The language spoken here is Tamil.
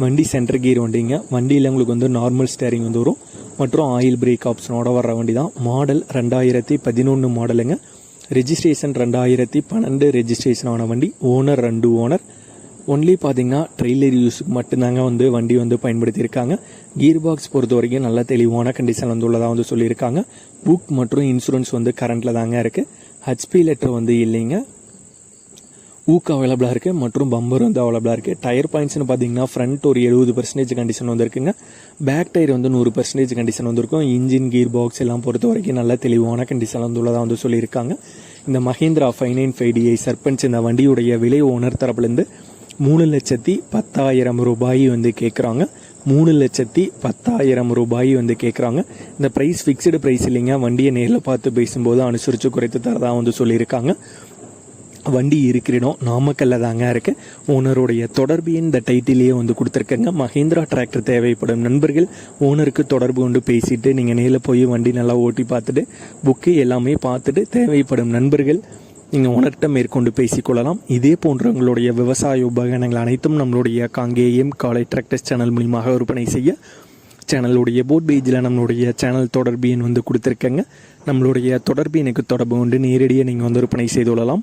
வண்டி சென்டர் கீர் வண்டிங்க. வண்டியில் உங்களுக்கு வந்து நார்மல் ஸ்டேரிங் வந்து வரும். மற்றும் ஆயில் பிரேக் ஆப்ஷனோட வர்ற வண்டி தான் மாடல் ரெண்டாயிரத்தி பதினொன்று மாடலுங்க ரெஜிஸ்ட்ரேஷன் ரெண்டாயிரத்தி பன்னெண்டு ரெஜிஸ்ட்ரேஷன் ஆன வண்டி. ஓனர் ரெண்டு ஓனர் ஒன்லி பார்த்தீங்கன்னா ட்ரெய்லர் யூஸுக்கு மட்டும்தாங்க வந்து வண்டி வந்து பயன்படுத்தியிருக்காங்க. கீர் பாக்ஸ் பொறுத்த வரைக்கும் நல்ல தெளிவான கண்டிஷன் வந்து உள்ளதாக வந்து சொல்லியிருக்காங்க. புக் மற்றும் இன்சூரன்ஸ் வந்து கரண்ட்டில் தாங்க இருக்குது ஹெச்பி லெட்டர் வந்து இல்லைங்க. ஊக்கு அவைலபிளாக இருக்குது மற்றும் பம்பர் வந்து அவைலபிளாக இருக்குது டயர் பாயிண்ட்ஸ்னு பார்த்தீங்கன்னா ஃப்ரண்ட் ஒரு எழுபது பர்சன்டேஜ் கண்டிஷன் வந்துருக்குங்க. பேக் டயர் வந்து நூறு பர்சன்டேஜ் கண்டிஷன் வந்திருக்கும். இன்ஜின் கீர் பாக்ஸ் எல்லாம் பொறுத்த வரைக்கும் நல்ல தெளிவான கண்டிஷன் வந்து உள்ளதாக வந்து சொல்லியிருக்காங்க. இந்த Mahindra five nine five DI Sarpanch இந்த வண்டியுடைய விலை ஓனர் தரப்புலேருந்து மூணு லட்சத்தி பத்தாயிரம் ரூபாய் வந்து கேட்குறாங்க மூணு லட்சத்தி பத்தாயிரம் ரூபாய் வந்து கேட்குறாங்க இந்த ப்ரைஸ் ஃபிக்ஸ்டு ப்ரைஸ் இல்லைங்க. வண்டியை நேரில் பார்த்து பேசும்போது அனுசரித்து குறைத்து தரதாக வந்து சொல்லியிருக்காங்க. வண்டி இருக்கிற இடம் நாமக்கல்ல தாங்க இருக்கு. ஓனருடைய தொடர்பு இந்த டைட்டிலேயே வந்து கொடுத்துருக்கங்க. மஹேந்திரா டிராக்டர் தேவைப்படும் நண்பர்கள் ஓனருக்கு தொடர்பு கொண்டு பேசிட்டு நீங்கள் நேரில் போய் வண்டி நல்லா ஓட்டி பார்த்துட்டு புக்கு எல்லாமே பார்த்துட்டு தேவைப்படும் நண்பர்கள் நீங்கள் உணர்கிட்ட மேற்கொண்டு பேசிக்கொள்ளலாம். இதே போன்ற உங்களுடைய விவசாய உபகரணங்கள் அனைத்தும் நம்மளுடைய காங்கேயம் காலை டிராக்டர்ஸ் சேனல் மூலியமாக விற்பனை செய்ய சேனலுடைய போட் பேஜில் நம்மளுடைய சேனல் தொடர்பு எண் வந்து கொடுத்துருக்கங்க. நம்மளுடைய தொடர்பு எனக்கு தொடர்பு கொண்டு நேரடியாக நீங்கள் வந்து விற்பனை செய்து கொள்ளலாம்.